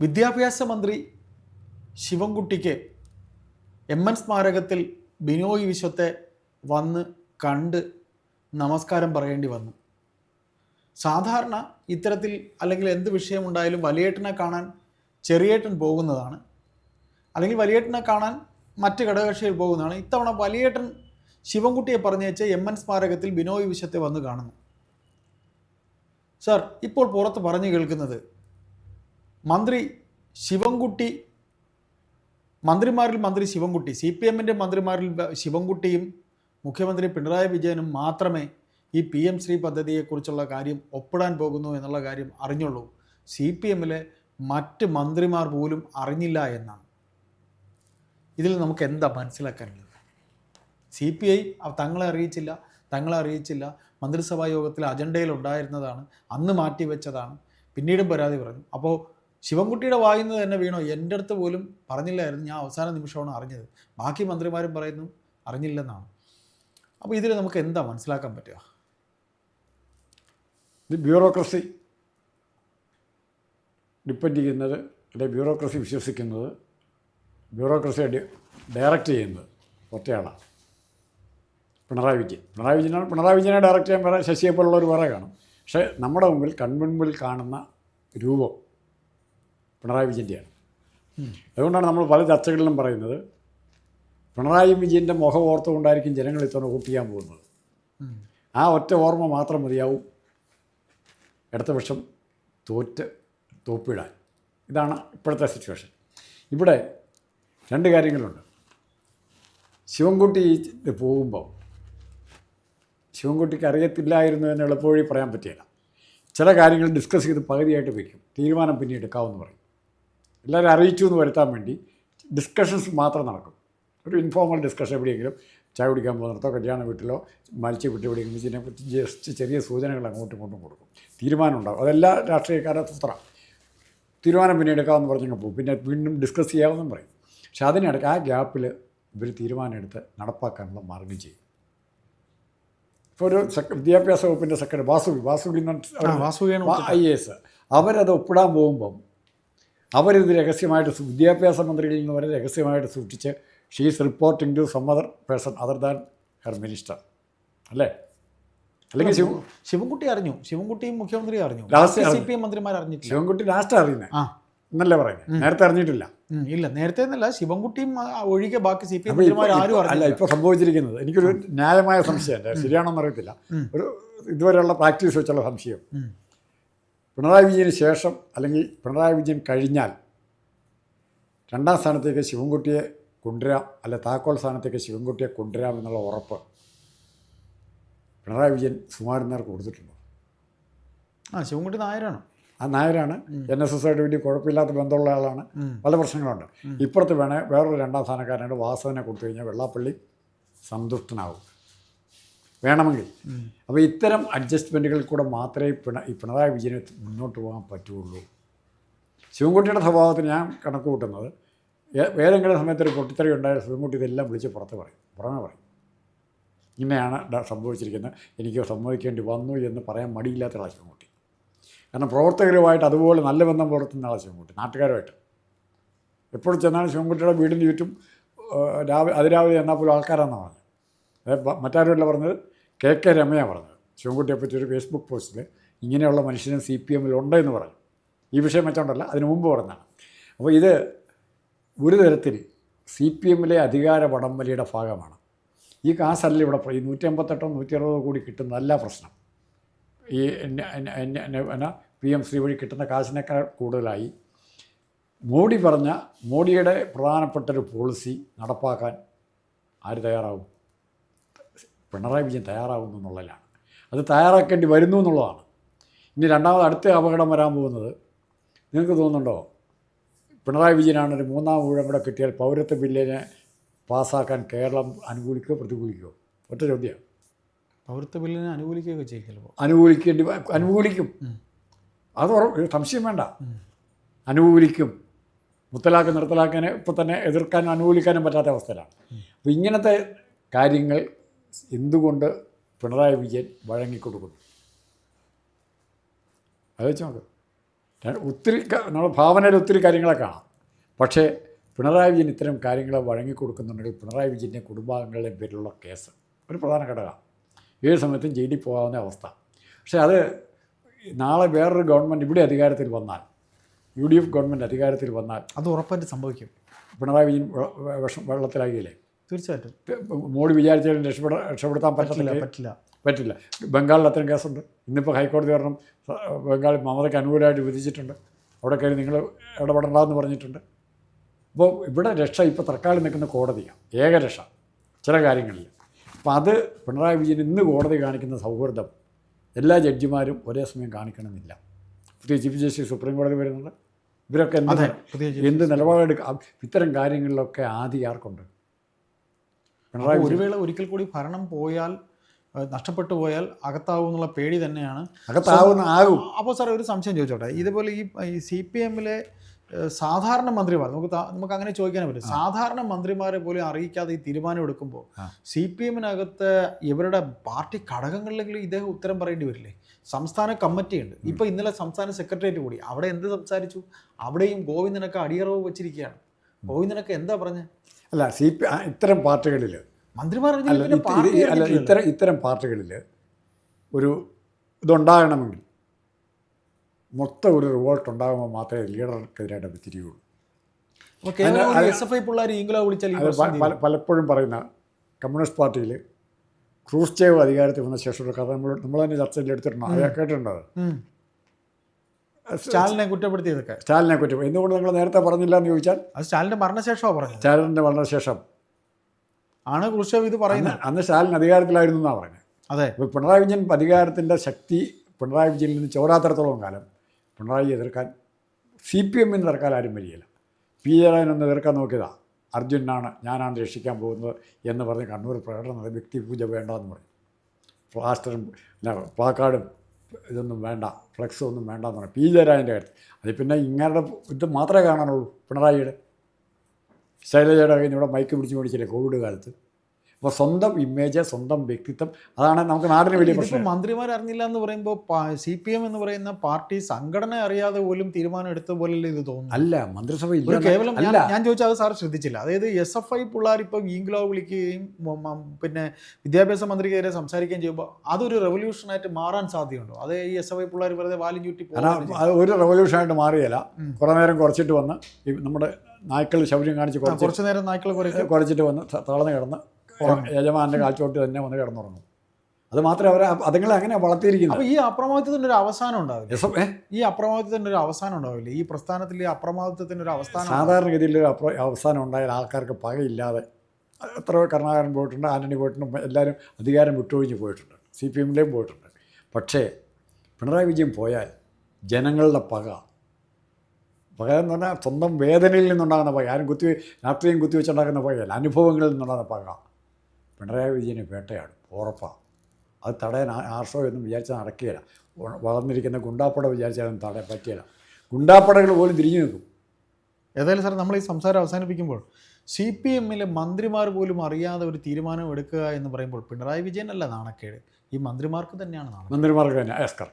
വിദ്യാഭ്യാസ മന്ത്രി ശിവൻകുട്ടിക്ക് M N സ്മാരകത്തിൽ ബിനോയ് വിശ്വത്തെ വന്ന് കണ്ട് നമസ്കാരം പറയേണ്ടി വന്നു. സാധാരണ ഇത്തരത്തിൽ അല്ലെങ്കിൽ എന്ത് വിഷയമുണ്ടായാലും വലിയേട്ടനെ കാണാൻ ചെറിയേട്ടൻ പോകുന്നതാണ്. അല്ലെങ്കിൽ വലിയേട്ടനെ കാണാൻ മറ്റ് ഘടകകക്ഷികൾ പോകുന്നതാണ്. ഇത്തവണ വലിയേട്ടൻ ശിവൻകുട്ടിയെ പറഞ്ഞേച്ച് എം എൻ സ്മാരകത്തിൽ ബിനോയ് വിശ്വത്തെ വന്ന് കാണുന്നു. സർ ഇപ്പോൾ പുറത്ത് പറഞ്ഞു കേൾക്കുന്നത് മന്ത്രി ശിവൻകുട്ടി മന്ത്രിമാരിൽ മന്ത്രി ശിവൻകുട്ടി സി പി എമ്മിന്റെ മന്ത്രിമാരിൽ ശിവൻകുട്ടിയും മുഖ്യമന്ത്രി പിണറായി വിജയനും മാത്രമേ ഈ പി എം ശ്രീ പദ്ധതിയെക്കുറിച്ചുള്ള കാര്യം ഒപ്പിടാൻ പോകുന്നു എന്നുള്ള കാര്യം അറിഞ്ഞുള്ളൂ. സി പി എമ്മിലെ മറ്റ് മന്ത്രിമാർ പോലും അറിഞ്ഞില്ല എന്നാണ്. ഇതിൽ നമുക്ക് എന്താ മനസ്സിലാക്കാനുള്ളത്? സി പി ഐ തങ്ങളെ അറിയിച്ചില്ല തങ്ങളെ അറിയിച്ചില്ല. മന്ത്രിസഭാ യോഗത്തിലെ അജണ്ടയിൽ ഉണ്ടായിരുന്നതാണ് അന്ന് മാറ്റിവെച്ചതാണ്. പിന്നീടും പരാതി പറഞ്ഞു. അപ്പോൾ ശിവൻകുട്ടിയുടെ വായിൽ തന്നെ വീണോ? എന്റെ അടുത്ത് പോലും പറഞ്ഞില്ലായിരുന്നു. ഞാൻ അവസാന നിമിഷമാണ് അറിഞ്ഞത്. ബാക്കി മന്ത്രിമാരും പറയുന്നു അറിഞ്ഞില്ലെന്നാണ്. അപ്പോൾ ഇതിൽ നമുക്ക് എന്താ മനസ്സിലാക്കാൻ പറ്റുക? ഇത് ബ്യൂറോക്രസി ഡിപ്പെൻഡ് ചെയ്യുന്നത് അല്ലെങ്കിൽ ബ്യൂറോക്രസി വിശ്വസിക്കുന്നത് ബ്യൂറോക്രസിയെ ഡയറക്റ്റ് ചെയ്യുന്നത് ഒറ്റയാളാണ്. പിണറായി വിജയൻ. പിണറായി വിജയനാണ് പിണറായി വിജയനെ ഡയറക്റ്റ് ചെയ്യാൻ വേറെ ശശിയെ പോലുള്ളവർ വേറെ കാണും. പക്ഷേ നമ്മുടെ മുമ്പിൽ കൺമുൻപിൽ കാണുന്ന രൂപം പിണറായി വിജയന്റെയാണ് അതുകൊണ്ടാണ് നമ്മൾ പല ചർച്ചകളിലും പറയുന്നത് പിണറായി വിജയന്റെ മുഖം ഓർത്തുകൊണ്ടായിരിക്കും ജനങ്ങൾ ഇത്തവണ വോട്ട് ചെയ്യാൻ പോകുന്നത്. ആ ഒറ്റ ഓർമ്മ മാത്രം മതിയാവും. അടുത്ത തോറ്റ് തോപ്പിടാൻ. ഇതാണ് ഇപ്പോഴത്തെ സിറ്റുവേഷൻ ഇവിടെ രണ്ട് കാര്യങ്ങളുണ്ട്. ശിവൻകുട്ടി പോകുമ്പോൾ ശിവൻകുട്ടിക്ക് അറിയത്തില്ലായിരുന്നു എന്ന് എളുപ്പവഴി പറയാൻ പറ്റില്ല. ചില കാര്യങ്ങൾ ഡിസ്കസ് ചെയ്ത് പകുതിയായിട്ട് വയ്ക്കും തീരുമാനം പിന്നെ എടുക്കാമെന്ന് പറയും. എല്ലാവരും അറിയിച്ചു എന്ന് വരുത്താൻ വേണ്ടി ഡിസ്കഷൻസ് മാത്രം നടക്കും. ഒരു ഇൻഫോർമൽ ഡിസ്കഷൻ എവിടെയെങ്കിലും ചായ കുടിക്കാൻ പോകുന്നിടത്തോ കല്യാണ വീട്ടിലോ മത്സ്യ വീട്ടിൽ എവിടെയെങ്കിലും ഇതിനെക്കുറിച്ച് ജസ്റ്റ് ചെറിയ സൂചനകൾ അങ്ങോട്ടും ഇങ്ങോട്ടും കൊടുക്കും. തീരുമാനം ഉണ്ടാവും. അതെല്ലാ രാഷ്ട്രീയക്കാരുടെ സൂത്രം തീരുമാനം പിന്നെ എടുക്കാമെന്ന് പറഞ്ഞങ്ങ് പോകും. പിന്നെ വീണ്ടും ഡിസ്കസ് ചെയ്യാമെന്നും പറയും. പക്ഷെ അതിനിടയ്ക്ക് ആ ഗ്യാപ്പിൽ ഇവർ തീരുമാനം എടുത്ത് നടപ്പാക്കാനുള്ള മാർഗം ചെയ്യും. ഇപ്പോൾ ഒരു വിദ്യാഭ്യാസ വകുപ്പിന്റെ സെക്രട്ടറി വാസുകി വാസുകി ആ, വാസുകിയാണ് ഐ എ എസ്. അവരത് ഒപ്പിടാൻ പോകുമ്പം അവരിത് രഹസ്യമായിട്ട് വിദ്യാഭ്യാസ മന്ത്രിയിൽ നിന്ന് വരെ രഹസ്യമായിട്ട് സൂക്ഷിച്ച് she's reporting to some other person other than her minister. അല്ലേ? അല്ലെങ്കിൽ ശിവ ശിവൻകുട്ടി അറിഞ്ഞു. ശിവൻകുട്ടിയും മുഖ്യമന്ത്രി അറിഞ്ഞു. ലാസ്റ്റ് സി പി എം മന്ത്രിമാർ അറിഞ്ഞിട്ടില്ല. ശിവൻകുട്ടി ലാസ്റ്റ് അറിയുന്നത് ആ. എന്നല്ലേ പറയുന്നത് നേരത്തെ അറിഞ്ഞിട്ടില്ല. ഇല്ല. നേരത്തെ എന്നല്ല ശിവൻകുട്ടിയും ഒഴികെ ബാക്കി സി പി എം ആരും അല്ല ഇപ്പോൾ സംഭവിച്ചിരിക്കുന്നത് എനിക്കൊരു ന്യായമായ സംശയം ശരിയാണോന്ന് അറിയത്തില്ല. ഒരു ഇതുവരെയുള്ള പ്രാക്ടീസ് വെച്ചുള്ള സംശയം. പിണറായി വിജയന് ശേഷം അല്ലെങ്കിൽ പിണറായി വിജയൻ കഴിഞ്ഞാൽ രണ്ടാം സ്ഥാനത്തേക്ക് ശിവൻകുട്ടിയെ കൊണ്ടുവരാം അല്ലെ താക്കോൽ സ്ഥാനത്തേക്ക് ശിവൻകുട്ടിയെ കൊണ്ടുവരാം എന്നുള്ള ഉറപ്പ് പിണറായി വിജയൻ സുമാരൻ നേർക്ക് കൊടുത്തിട്ടുണ്ടോ? ആ ശിവൻകുട്ടി നായരാണ്. ആ നായരാണ്. എൻ എസ് എസ് ആയിട്ട് വലിയ കുഴപ്പമില്ലാത്ത ബന്ധമുള്ള ആളാണ്. പല പ്രശ്നങ്ങളുണ്ട്. ഇപ്പുറത്ത് വേണേൽ വേറൊരു രണ്ടാം സ്ഥാനക്കാരനായിട്ട് വാസവനെ കൊടുത്തു കഴിഞ്ഞാൽ വെള്ളാപ്പള്ളി സന്തുഷ്ടനാവും വേണമെങ്കിൽ. അപ്പോൾ ഇത്തരം അഡ്ജസ്റ്റ്മെന്റുകളിൽ കൂടെ മാത്രമേ പിണ ഈ പിണറായി വിജയന് മുന്നോട്ട് പോകാൻ പറ്റുള്ളൂ ശിവൻകുട്ടിയുടെ സ്വഭാവത്തിന് ഞാൻ കണക്ക് കൂട്ടുന്നത് ഏതെങ്കിലും സമയത്ത് ഒരു പൊട്ടിത്തെറി ഉണ്ടായ ശിവൻകുട്ടി ഇതെല്ലാം വിളിച്ച് പുറത്ത് പറയും. പുറമെ പറയും. ഇങ്ങനെയാണ് സംഭവിച്ചിരിക്കുന്നത്. എനിക്ക് സമ്മതിക്കേണ്ടി വന്നു എന്ന് പറയാൻ മടിയില്ലാത്ത ആളാണ് ശിവൻകുട്ടി. കാരണം പ്രവർത്തകരുമായിട്ട് അതുപോലെ നല്ല ബന്ധം പുലർത്തുന്ന ആളാണ് ശിവൻകുട്ടി. നാട്ടുകാരുമായിട്ട്. എപ്പോഴും ചെന്നാലും ശിവൻകുട്ടിയുടെ വീടിന് ചുറ്റും രാവിലെ അതിരാവിലെ ചെന്നാൽ പോലും ആൾക്കാരാണെന്നാണ് മറ്റാരുമല്ല പറഞ്ഞത്. കെ കെ രമയാണ് പറഞ്ഞത്. ശിവൻകുട്ടിയെ പറ്റി ഒരു ഫേസ്ബുക്ക് പോസ്റ്റിൽ ഇങ്ങനെയുള്ള മനുഷ്യനും സി പി എമ്മിൽ ഉണ്ടെന്ന് പറഞ്ഞു. ഈ വിഷയം വെച്ചോണ്ടല്ല അതിന് മുമ്പ് പറഞ്ഞതാണ്. അപ്പോൾ ഇത് ഒരു തരത്തിൽ സി പി എമ്മിലെ അധികാര വടംവലിയുടെ ഭാഗമാണ്. ഈ കാശല്ല ഇവിടെ ഈ നൂറ്റി അമ്പത്തെട്ടോ നൂറ്റി അറുപതോ കൂടി കിട്ടുന്നതല്ല പ്രശ്നം. ഈ എന്നാ പി എം ശ്രീ വഴി കിട്ടുന്ന കാശിനേക്കാൾ കൂടുതലായി. മോഡി പറഞ്ഞ മോഡിയുടെ പ്രധാനപ്പെട്ട ഒരു പോളിസി നടപ്പാക്കാൻ ആര് തയ്യാറാവും? പിണറായി വിജയൻ തയ്യാറാകുന്നു എന്നുള്ളതിലാണ്. അത് തയ്യാറാക്കേണ്ടി വരുന്നു എന്നുള്ളതാണ്. ഇനി രണ്ടാമത് അടുത്ത അപകടം വരാൻ പോകുന്നത് നിങ്ങൾക്ക് തോന്നുന്നുണ്ടോ? പിണറായി വിജയനാണ് ഒരു മൂന്നാം ഊഴം കൂടെ കിട്ടിയാൽ പൗരത്വ ബില്ലിനെ പാസ്സാക്കാൻ കേരളം അനുകൂലിക്കുകയോ പ്രതികൂലിക്കുകയോ ഒറ്റ ചോദ്യമാണ് പൗരത്വ ബില്ലിനെ അനുകൂലിക്കുകയൊക്കെ ചെയ്യും ചിലപ്പോൾ. അനുകൂലിക്കേണ്ടി അനുകൂലിക്കും. അത് സംശയം വേണ്ട. അനുകൂലിക്കും. മുത്തലാക്ക് നിർത്തലാക്കാൻ ഇപ്പം തന്നെ എതിർക്കാനും അനുകൂലിക്കാനും പറ്റാത്ത അവസ്ഥയിലാണ്. അപ്പോൾ ഇങ്ങനത്തെ കാര്യങ്ങൾ എന്തുകൊണ്ട് പിണറായി വിജയൻ വഴങ്ങിക്കൊടുക്കുന്നു? അത് വെച്ച് നോക്ക്. ഒത്തിരി നമ്മുടെ ഭാവനയിൽ ഒത്തിരി കാര്യങ്ങളെ കാണാം. പക്ഷേ പിണറായി വിജയൻ ഇത്തരം കാര്യങ്ങൾ വഴങ്ങിക്കൊടുക്കുന്നുണ്ടെങ്കിൽ പിണറായി വിജയന്റെ കുടുംബാംഗങ്ങളുടെയും പേരിലുള്ള കേസ് ഒരു പ്രധാന ഘടകമാണ് ഏത് സമയത്തും ജയിലിൽ പോകാവുന്ന അവസ്ഥ. പക്ഷേ അത് നാളെ വേറൊരു ഗവൺമെന്റ് ഇവിടെ അധികാരത്തിൽ വന്നാൽ യു ഡി എഫ് ഗവൺമെന്റ് അധികാരത്തിൽ വന്നാൽ അത് ഉറപ്പായിട്ട് സംഭവിക്കും. പിണറായി വിജയൻ വെ- വെ- വിഷം വെള്ളത്തിലാകില്ലേ തീർച്ചയായിട്ടും. മോഡി വിചാരിച്ചാലും രക്ഷപ്പെടാൻ രക്ഷപ്പെടുത്താൻ പറ്റില്ല പറ്റില്ല. പറ്റില്ല. ബംഗാളിൽ അത്രയും കേസുണ്ട്. ഇന്നിപ്പോൾ ഹൈക്കോടതി കാരണം ബംഗാൾ മമതയ്ക്ക് അനുകൂലമായിട്ട് വിധിച്ചിട്ടുണ്ട്. അവിടെ കയറി നിങ്ങൾ ഇടപെടണ്ടെന്ന് പറഞ്ഞിട്ടുണ്ട്. അപ്പോൾ ഇവിടെ രക്ഷ ഇപ്പോൾ തൽക്കാലം നിൽക്കുന്ന കോടതിയാണ് ഏകരക്ഷ ചില കാര്യങ്ങളിൽ. അപ്പോൾ അത് പിണറായി വിജയൻ ഇന്ന് കോടതി കാണിക്കുന്ന സൗഹൃദം എല്ലാ ജഡ്ജിമാരും ഒരേ സമയം കാണിക്കണമെന്നില്ല. പുതിയ ചീഫ് ജസ്റ്റിസ് സുപ്രീം കോടതി വരുന്നുണ്ട്. ഇവരൊക്കെ എന്ത് എന്ത് നിലപാടെടുക്കുക ഇത്തരം കാര്യങ്ങളിലൊക്കെ ആദ്യം ആർക്കുണ്ട് പിണറായി ഒരു വേള ഒരിക്കൽ കൂടി ഭരണം പോയാൽ നഷ്ടപ്പെട്ടു പോയാൽ അകത്താവും എന്നുള്ള പേടി തന്നെയാണ്. അകത്താവുന്ന ആകും. അപ്പോൾ സാർ ഒരു സംശയം ചോദിച്ചോട്ടെ? ഇതുപോലെ ഈ സി പി എമ്മിലെ സാധാരണ മന്ത്രിമാർ നമുക്ക് നമുക്ക് അങ്ങനെ ചോദിക്കാനേ പറ്റും. സാധാരണ മന്ത്രിമാരെ പോലും അറിയിക്കാതെ ഈ തീരുമാനം എടുക്കുമ്പോൾ. സി പി എമ്മിനകത്ത് ഇവരുടെ പാർട്ടി ഘടകങ്ങളിലെങ്കിലും ഇദ്ദേഹം ഉത്തരം പറയേണ്ടി വരില്ലേ? സംസ്ഥാന കമ്മിറ്റിയുണ്ട്. ഇപ്പോൾ ഇന്നലെ സംസ്ഥാന സെക്രട്ടേറിയറ്റ് കൂടി. അവിടെ എന്ത് സംസാരിച്ചു? അവിടെയും ഗോവിന്ദനൊക്കെ അടിയറവ് വെച്ചിരിക്കുകയാണ്. ഗോവിന്ദനൊക്കെ എന്താ പറഞ്ഞത് അല്ല സി പി ഇത്തരം പാർട്ടികളിൽ മന്ത്രിമാർ അല്ല ഇത്തരം ഇത്തരം പാർട്ടികളിൽ ഒരു ഇതുണ്ടാകണമെങ്കിൽ മൊത്തം ഒരു റിവോൾട്ട് ഉണ്ടാകുമ്പോൾ മാത്രമേ ലീഡർക്കെതിരായിട്ട് തിരിയുള്ളൂ. പലപ്പോഴും പറയുന്ന കമ്മ്യൂണിസ്റ്റ് പാർട്ടിയിൽ ക്രൂസ്ചേവ് അധികാരത്തിൽ വന്ന ശേഷം ഒരു കഥ നമ്മൾ നമ്മൾ തന്നെ ചർച്ചയിൽ എടുത്തിട്ടുണ്ടോ? കേട്ടിട്ടുണ്ട്. സ്റ്റാലിനെ കുറ്റപ്പെടുത്തിയതൊക്കെ. സ്റ്റാലിനെ കുറ്റം എന്തുകൊണ്ട് നിങ്ങൾ നേരത്തെ പറഞ്ഞില്ല എന്ന് ചോദിച്ചാൽ? അത് സ്റ്റാലിന്റെ മരണശേഷമാണ് പറഞ്ഞത്. സ്റ്റാലിന്റെ മരണശേഷം. ആണ് ക്രൂഷേവ് ഇത് പറയുന്നത്. അന്ന് സ്റ്റാലിൻ അധികാരത്തിലായിരുന്നു എന്നാണ് പറഞ്ഞത്. അതെ. ഇപ്പോൾ പിണറായി വിജയൻ അധികാരത്തിന്റെ ശക്തി പിണറായി വിജയനിൽ നിന്ന് ചോരാത്തരത്തോളം കാലം പിണറായി എതിർക്കാൻ സി പി എമ്മിന് എതിർക്കാൻ ആരും വരികയില്ല. പി ജയരാജനൊന്ന് എതിർക്കാൻ നോക്കിയതാ. അർജുനാണ് ഞാനാണ് രക്ഷിക്കാൻ പോകുന്നത് എന്ന് പറഞ്ഞ് കണ്ണൂർ പ്രകടനം വ്യക്തി പൂജ വേണ്ടെന്ന് പറഞ്ഞു. പ്ലാസ്റ്ററും പ്ലാക്കാർഡും ഇതൊന്നും വേണ്ട ഫ്ലെക്സ് ഒന്നും വേണ്ട എന്ന് പറഞ്ഞു. പി ജയരാജന്റെ കാര്യത്തിൽ. അത് പിന്നെ ഇങ്ങനെ ഇത് മാത്രമേ കാണാനുള്ളൂ പിണറായിയുടെ. ശൈലജയുടെ ഇവിടെ മൈക്ക് പിടിച്ച് മേടിച്ചില്ലേ കോവിഡ് കാലത്ത്. അപ്പോൾ സ്വന്തം ഇമേജ് സ്വന്തം വ്യക്തിത്വം അതാണ് നമുക്ക് നാടിന് വലിയ പ്രശ്നം. മന്ത്രിമാർ അറിഞ്ഞില്ല എന്ന് പറയുമ്പോൾ സി പി എം എന്ന് പറയുന്ന പാർട്ടി സംഘടന അറിയാതെ പോലും തീരുമാനം എടുത്ത പോലല്ലേ ഇത് തോന്നുന്നു അല്ല മന്ത്രിസഭ ഇല്ല കേവലം ഞാൻ ചോദിച്ചാൽ അത് സാർ ശ്രദ്ധിച്ചില്ല. അതായത് എസ് എഫ് ഐ പിള്ളേർ ഇപ്പം ഈങ്കിലോ വിളിക്കുകയും പിന്നെ വിദ്യാഭ്യാസ മന്ത്രിക്കെതിരെ സംസാരിക്കുകയും ചെയ്യുമ്പോൾ അതൊരു റെവല്യൂഷനായിട്ട് മാറാൻ സാധ്യതയുണ്ടോ? അതേ ഈ എസ് എഫ് ഐ പിള്ളേർ വെറുതെ വാലും ചുറ്റി ഒരു റെവല്യൂഷനായിട്ട് മാറിയല്ല. കുറേ നേരം കുറച്ചിട്ട് വന്ന് നമ്മുടെ നായ്ക്കൾ ശൗര്യം കാണിച്ച്. കുറച്ച് നേരം നായ്ക്കൾ കുറച്ചിട്ട് വന്ന് തളർന്ന് കിടന്ന് യജമാന്റെ കാൽച്ചോട്ട് തന്നെ വന്ന് കിടന്നുറങ്ങും. അത് മാത്രമേ അവരെ അതുങ്ങളെ അങ്ങനെ വളർത്തിയിരിക്കുന്നത് ഈ അപ്രമാദിത്വത്തിന് ഒരു അവസാനം ഉണ്ടാവില്ല? ഈ അപ്രമാദിത്വത്തിന് ഒരു അവസാനം ഉണ്ടാവില്ല? ഈ പ്രസ്ഥാനത്തിൽ ഈ അപ്രമാദിത്വത്തിന് ഒരു അവസാനം സാധാരണഗതിയിൽ ഒരു അപ്ര അവസാനം ഉണ്ടായാൽ ആൾക്കാർക്ക് പകയില്ലാതെ എത്ര കരുണാകരൻ പോയിട്ടുണ്ട് ആന്റണി പോയിട്ടുണ്ട് എല്ലാവരും അധികാരം വിട്ടൊഴിഞ്ഞ് പോയിട്ടുണ്ട്. സി പി എമ്മിലേയും പോയിട്ടുണ്ട്. പക്ഷേ പിണറായി വിജയൻ പോയാൽ ജനങ്ങളുടെ പക. പക എന്ന് പറഞ്ഞാൽ സ്വന്തം വേദനയിൽ നിന്നുണ്ടാകുന്ന പക. ആരും കുത്തി രാഷ്ട്രീയം കുത്തിവെച്ചുണ്ടാക്കുന്ന പകയല്ല. അനുഭവങ്ങളിൽ നിന്നുണ്ടാകുന്ന പക. പിണറായി വിജയനെ വേട്ടയാടും ഉറപ്പാണ് അത് തടയാൻ ആർഷോ എന്നും വിചാരിച്ചാൽ നടക്കുകയില്ല. വളർന്നിരിക്കുന്ന ഗുണ്ടാപ്പട വിചാരിച്ചാലും തടയാൻ പറ്റിയില്ല ഗുണ്ടാപ്പടകൾ പോലും തിരിഞ്ഞു നിൽക്കും. ഏതായാലും സാർ നമ്മൾ ഈ സംസാരം അവസാനിപ്പിക്കുമ്പോൾ സി പി എമ്മിലെ മന്ത്രിമാർ പോലും അറിയാതെ ഒരു തീരുമാനം എടുക്കുക എന്ന് പറയുമ്പോൾ പിണറായി വിജയൻ അല്ല നാണക്കേട്. ഈ മന്ത്രിമാർക്ക് തന്നെയാണ് മന്ത്രിമാർക്ക് തന്നെ എസ്കർ